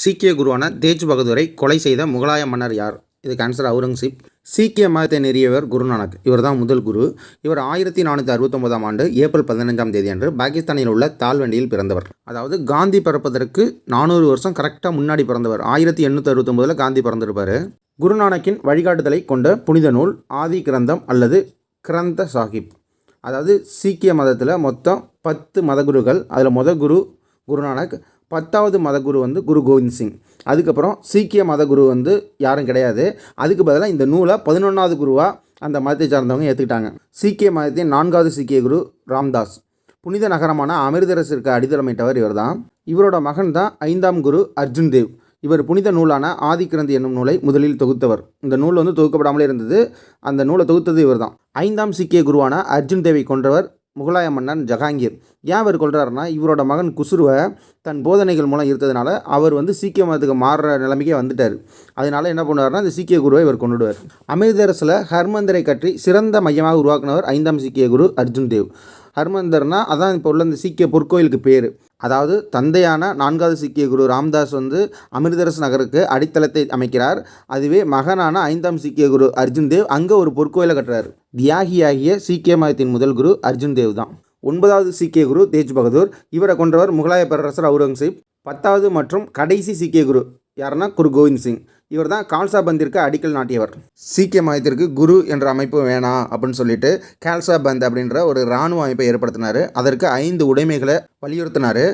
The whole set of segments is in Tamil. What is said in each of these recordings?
சீக்கிய குருவான தேஜ் பகதூரை கொலை செய்த முகலாய மன்னர் யார்? இதுக்கு ஆன்சர் அவுரங்கசீப். சீக்கிய மதத்தை நெறியவர் குருநானக். இவர் தான் முதல் குரு. இவர் ஆயிரத்தி நானூற்றி அறுபத்தொம்போதாம் ஆண்டு ஏப்ரல் பதினஞ்சாம் தேதி அன்று பாகிஸ்தானில் உள்ள தால்வண்டியில் பிறந்தவர். அதாவது காந்தி பிறப்பதற்கு நானூறு வருஷம் கரெக்டாக முன்னாடி பிறந்தவர். ஆயிரத்தி எண்ணூற்றி அறுபத்தொம்போதில் காந்தி பிறந்திருப்பார். குருநானக்கின் வழிகாட்டுதலை கொண்ட புனித நூல் ஆதி கிரந்தம் அல்லது கிரந்த சாஹிப். அதாவது சீக்கிய மதத்தில் மொத்தம் பத்து மதகுருகள். அதில் மொத குரு குருநானக் பத்தாவது மதகுரு வந்து குரு கோவிந்த் சிங். அதுக்கப்புறம் சீக்கிய மதகுரு வந்து யாரும் கிடையாது. அதுக்கு பதிலாக இந்த நூலை பதினொன்றாவது குருவாக அந்த மதத்தை சார்ந்தவங்க ஏற்றுக்கிட்டாங்க சீக்கிய மதத்தின் நான்காவது சீக்கிய குரு ராம்தாஸ். புனித நகரமான அமிர்தரசிற்கு அடித்தளமிட்டவர் இவர்தான். இவரோட மகன் தான் ஐந்தாம் குரு அர்ஜுன் தேவ். இவர் புனித நூலான ஆதிக்கிரந்தி என்னும் நூலை முதலில் தொகுத்தவர். இந்த நூல் வந்து தொகுக்கப்படாமலே இருந்தது. அந்த நூலை தொகுத்தது இவர்தான். ஐந்தாம் சீக்கிய குருவான அர்ஜுன் தேவை கொன்றவர் முகலாய மன்னன் ஜஹாங்கீர். ஏன் அவர் கொள்கிறாருன்னா இவரோட மகன் குசுருவை தன் போதனைகள் மூலம் இருந்ததுனால அவர் வந்து சீக்கிய மதத்துக்கு மாறுற நிலைமைக்கே வந்துட்டார். அதனால என்ன பண்ணுவார்னா இந்த சீக்கிய குருவை இவர் கொண்டுடுவார். அமிர்தரசில் ஹர்மந்தரை கற்றி சிறந்த மையமாக உருவாக்குனவர் ஐந்தாம் சீக்கிய குரு அர்ஜுன் தேவ். ஹர்மந்தர்னா அதான் இப்போ உள்ள இந்த சீக்கிய பொற்கோயிலுக்கு பேர். அதாவது தந்தையான நான்காவது சீக்கிய குரு ராம்தாஸ் வந்து அமிர்தரஸ் நகருக்கு அடித்தளத்தை அமைக்கிறார். அதுவே மகனான ஐந்தாம் சீக்கிய குரு அர்ஜுன் தேவ் அங்கே ஒரு பொற்கோயிலை கட்டுறாரு. தியாகியாகிய சீக்கிய மதத்தின் முதல் குரு அர்ஜுன் தேவ் தான். ஒன்பதாவது சீக்கிய குரு தேஜ் பகதூர். இவரை கொன்றவர் முகலாய பேரரசர் அவுரங்கசீப். பத்தாவது மற்றும் கடைசி சீக்கிய குரு யாருன்னா குரு கோவிந்த் சிங். இவர் தான் கால்சா பந்திற்கு அடிக்கல் நாட்டியவர். சீக்கிய மதத்திற்கு குரு என்ற அமைப்பு வேணாம் அப்படின்னு சொல்லிட்டு கால்சா பந்த் அப்படின்ற ஒரு இராணுவ அமைப்பை ஏற்படுத்தினார். அதற்கு ஐந்து உடைமைகளை வலியுறுத்தினார்.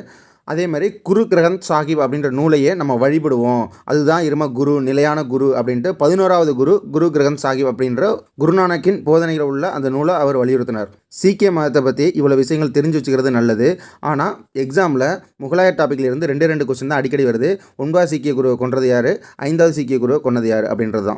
அதே மாதிரி குரு கிரகந்த் சாஹிப் அப்படின்ற நூலையே நம்ம வழிபடுவோம். அதுதான் இரும குரு நிலையான குரு அப்படின்ட்டு பதினோராவது குரு குரு கிரகந்த் சாஹிப் அப்படின்ற குருநானக்கின் போதனையில் உள்ள அந்த நூலை அவர் வலியுறுத்தினார். சீக்கிய மதத்தை பற்றி இவ்வளோ விஷயங்கள் தெரிஞ்சு வச்சுக்கிறது நல்லது. ஆனால் எக்ஸாமில் முகலாய டாப்பிக்கில் இருந்து ரெண்டு ரெண்டு கொஸ்டின் தான் அடிக்கடி வருது. ஒன்பதாவது சீக்கிய குருவை கொன்றது யார்? ஐந்தாவது சீக்கிய குருவை கொன்னது யார்? அப்படின்றது தான்.